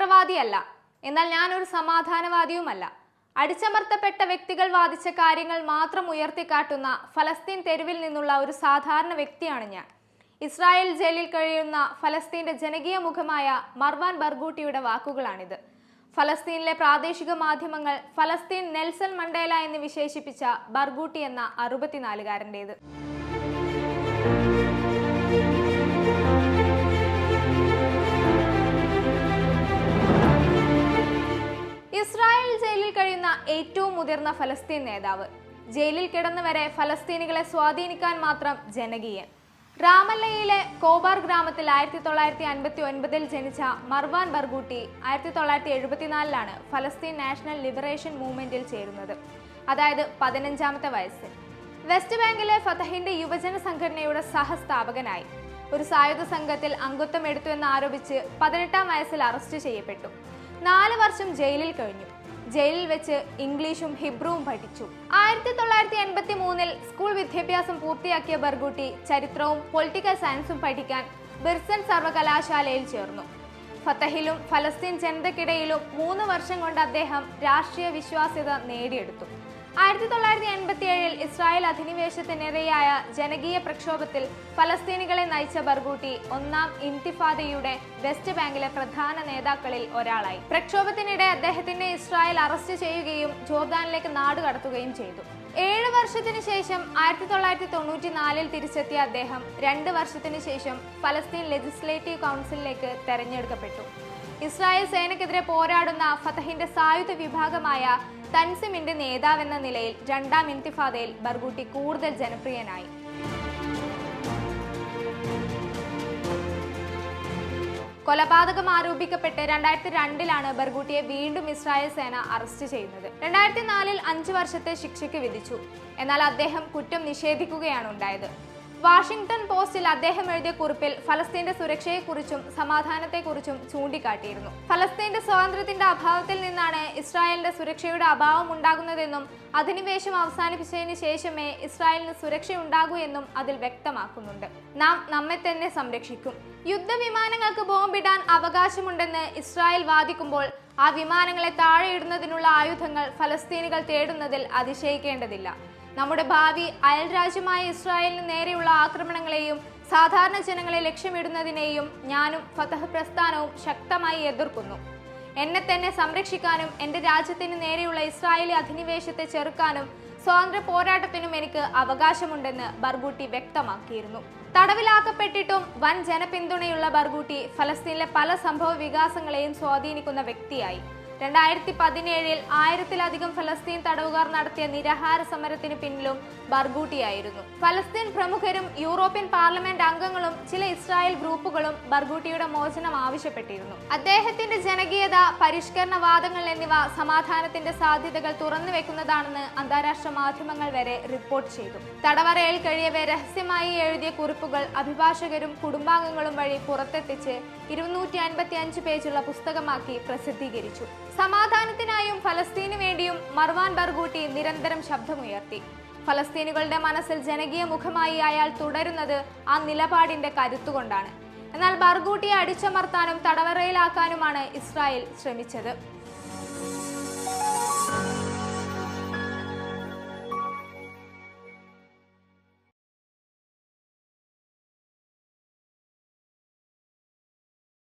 തീവ്രവാദിയല്ല. എന്നാൽ ഞാനൊരു സമാധാനവാദിയുമല്ല. അടിച്ചമർത്തപ്പെട്ട വ്യക്തികൾ വാദിച്ച കാര്യങ്ങൾ മാത്രം ഉയർത്തിക്കാട്ടുന്ന ഫലസ്തീൻ തെരുവിൽ നിന്നുള്ള ഒരു സാധാരണ വ്യക്തിയാണ് ഞാൻ. ഇസ്രായേൽ ജയിലിൽ കഴിയുന്ന ഫലസ്തീന്റെ ജനകീയ മുഖമായ മർവാൻ ബർഗൂട്ടിയുടെ വാക്കുകളാണിത്. ഫലസ്തീനിലെ പ്രാദേശിക മാധ്യമങ്ങൾ ഫലസ്തീൻ നെൽസൺ മണ്ടേല എന്ന് വിശേഷിപ്പിച്ച ബർഗൂട്ടി എന്ന അറുപത്തിനാലുകാരന്റേത്. ഏറ്റവും മുതിർന്ന ഫലസ്തീൻ നേതാവ്. ജയിലിൽ കിടന്നുവരെ ഫലസ്തീനികളെ സ്വാധീനിക്കാൻ മാത്രം ജനകീയൻ. റാമല്ലയിലെ കോബാർ ഗ്രാമത്തിൽ ആയിരത്തി തൊള്ളായിരത്തി അൻപത്തി ഒൻപതിൽ ജനിച്ച മർവാൻ ബർഗൂട്ടി ആയിരത്തി തൊള്ളായിരത്തി എഴുപത്തിനാലിലാണ് ഫലസ്തീൻ നാഷണൽ ലിബറേഷൻ മൂവ്മെന്റിൽ ചേരുന്നത്. അതായത് പതിനഞ്ചാമത്തെ വയസ്സിൽ. വെസ്റ്റ് ബാങ്കിലെ ഫതഹിന്റെ യുവജന സംഘടനയുടെ സഹസ്ഥാപകനായി. ഒരു സായുധ സംഘത്തിൽ അംഗത്വം എടുത്തു എന്ന് ആരോപിച്ച് പതിനെട്ടാം വയസ്സിൽ അറസ്റ്റ് ചെയ്യപ്പെട്ടു. നാല് വർഷം ജയിലിൽ കഴിഞ്ഞു. ജയിലിൽ വെച്ച് ഇംഗ്ലീഷും ഹിബ്രുവും പഠിച്ചു. ആയിരത്തി തൊള്ളായിരത്തി എൺപത്തി മൂന്നിൽ സ്കൂൾ വിദ്യാഭ്യാസം പൂർത്തിയാക്കിയ ബർഗൂട്ടി ചരിത്രവും പൊളിറ്റിക്കൽ സയൻസും പഠിക്കാൻ ബിർസൺ സർവകലാശാലയിൽ ചേർന്നു. ഫത്തഹിലും ഫലസ്തീൻ ജനതയ്ക്കിടയിലും മൂന്ന് വർഷം കൊണ്ട് അദ്ദേഹം രാഷ്ട്രീയ വിശ്വാസ്യത നേടിയെടുത്തു. ആയിരത്തി തൊള്ളായിരത്തി എൺപത്തി ഏഴിൽ ഇസ്രായേൽ അധിനിവേശത്തിനിരയായ ജനകീയ പ്രക്ഷോഭത്തിൽ ഫലസ്തീനികളെ നയിച്ച ബർഗൂട്ടി ഒന്നാം ഇൻതിഫാദയുടെ വെസ്റ്റ് ബാങ്കിലെ പ്രധാന നേതാക്കളിൽ ഒരാളായി. പ്രക്ഷോഭത്തിനിടെ അദ്ദേഹത്തിനെ ഇസ്രായേൽ അറസ്റ്റ് ചെയ്യുകയും ജോർദാനിലേക്ക് നാടുകടത്തുകയും ചെയ്തു. ഏഴ് വർഷത്തിന് ശേഷം ആയിരത്തി തൊള്ളായിരത്തി തൊണ്ണൂറ്റി നാലിൽ തിരിച്ചെത്തിയ അദ്ദേഹം രണ്ട് വർഷത്തിന് ശേഷം ഫലസ്തീൻ ലെജിസ്ലേറ്റീവ് കൗൺസിലിലേക്ക് തെരഞ്ഞെടുക്കപ്പെട്ടു. ഇസ്രായേൽ സേനയ്ക്കെതിരെ പോരാടുന്ന ഫതഹിന്റെ സായുധ വിഭാഗമായ തൻസിമിന്റെ നേതാവെന്ന നിലയിൽ രണ്ടാം ഇൻതിഫാദയിൽ ബർഗൂട്ടി കൂടുതൽ ജനപ്രിയനായി. കൊലപാതകം ആരോപിക്കപ്പെട്ട് രണ്ടായിരത്തി രണ്ടിലാണ് ബർഗൂട്ടിയെ വീണ്ടും ഇസ്രായേൽ സേന അറസ്റ്റ് ചെയ്യുന്നത്. രണ്ടായിരത്തി നാലിൽ അഞ്ചു വർഷത്തെ ശിക്ഷയ്ക്ക് വിധിച്ചു. എന്നാൽ അദ്ദേഹം കുറ്റം നിഷേധിക്കുകയാണ് ഉണ്ടായത്. വാഷിംഗ്ടൺ പോസ്റ്റിൽ അദ്ദേഹം എഴുതിയ കുറിപ്പിൽ ഫലസ്തീന്റെ സുരക്ഷയെക്കുറിച്ചും സമാധാനത്തെക്കുറിച്ചും ചൂണ്ടിക്കാട്ടിയിരുന്നു. ഫലസ്തീന്റെ സ്വാതന്ത്ര്യത്തിന്റെ അഭാവത്തിൽ നിന്നാണ് ഇസ്രായേലിന്റെ സുരക്ഷയുടെ അഭാവം ഉണ്ടാകുന്നതെന്നും അധിനിവേശം അവസാനിപ്പിച്ചതിന് ശേഷമേ ഇസ്രായേലിന് സുരക്ഷയുണ്ടാകൂ എന്നും അതിൽ വ്യക്തമാക്കുന്നുണ്ട്. നാം നമ്മെ തന്നെ സംരക്ഷിക്കും. യുദ്ധവിമാനങ്ങൾക്ക് ബോംബിടാൻ അവകാശമുണ്ടെന്ന് ഇസ്രായേൽ വാദിക്കുമ്പോൾ ആ വിമാനങ്ങളെ താഴെയിടുന്നതിനുള്ള ആയുധങ്ങൾ ഫലസ്തീനികൾ തേടുന്നതിൽ അതിശയിക്കേണ്ടതില്ല. നമ്മുടെ ഭാവി അയൽരാജ്യമായ ഇസ്രായേലിന് നേരെയുള്ള ആക്രമണങ്ങളെയും സാധാരണ ജനങ്ങളെ ലക്ഷ്യമിടുന്നതിനെയും ഞാനും ഫതഹ് പ്രസ്ഥാനവും ശക്തമായി എതിർക്കുന്നു. എന്നെ തന്നെ സംരക്ഷിക്കാനും എന്റെ രാജ്യത്തിന് നേരെയുള്ള ഇസ്രായേലി അധിനിവേശത്തെ ചെറുക്കാനും സ്വാതന്ത്ര്യ പോരാട്ടത്തിനും എനിക്ക് അവകാശമുണ്ടെന്ന് ബർഗൂട്ടി വ്യക്തമാക്കിയിരുന്നു. തടവിലാക്കപ്പെട്ടിട്ടും വൻ ജനപിന്തുണയുള്ള ബർഗൂട്ടി ഫലസ്തീനിലെ പല സംഭവ വികാസങ്ങളെയും സ്വാധീനിക്കുന്ന വ്യക്തിയായി. രണ്ടായിരത്തി പതിനേഴിൽ ആയിരത്തിലധികം ഫലസ്തീൻ തടവുകാർ നടത്തിയ നിരാഹാര സമരത്തിന് പിന്നിലും ബർഗൂട്ടിയായിരുന്നു. ഫലസ്തീൻ പ്രമുഖരും യൂറോപ്യൻ പാർലമെന്റ് അംഗങ്ങളും ചില ഇസ്രായേൽ ഗ്രൂപ്പുകളും ബർഗൂട്ടിയുടെ മോചനം ആവശ്യപ്പെട്ടിരുന്നു. അദ്ദേഹത്തിന്റെ ജനകീയത പരിഷ്കരണവാദങ്ങൾ എന്നിവ സമാധാനത്തിന്റെ സാധ്യതകൾ തുറന്നു വെക്കുന്നതാണെന്ന് അന്താരാഷ്ട്ര മാധ്യമങ്ങൾ വരെ റിപ്പോർട്ട് ചെയ്തു. തടവറയിൽ കഴിയവെ രഹസ്യമായി എഴുതിയ കുറിപ്പുകൾ അഭിഭാഷകരും കുടുംബാംഗങ്ങളും വഴി പുറത്തെത്തിച്ച് ഇരുന്നൂറ്റി അൻപത്തി അഞ്ച് പേജുള്ള പുസ്തകമാക്കി പ്രസിദ്ധീകരിച്ചു. സമാധാനത്തിനായും ഫലസ്തീനു വേണ്ടിയും മർവാൻ ബർഗൂട്ടി നിരന്തരം ശബ്ദമുയർത്തി. ഫലസ്തീനുകളുടെ മനസ്സിൽ ജനകീയ മുഖമായി അയാൾ തുടരുന്നത് ആ നിലപാടിന്റെ കരുത്തുകൊണ്ടാണ്. എന്നാൽ ബർഗൂട്ടിയെ അടിച്ചമർത്താനും തടവറയിലാക്കാനുമാണ് ഇസ്രായേൽ ശ്രമിച്ചത്.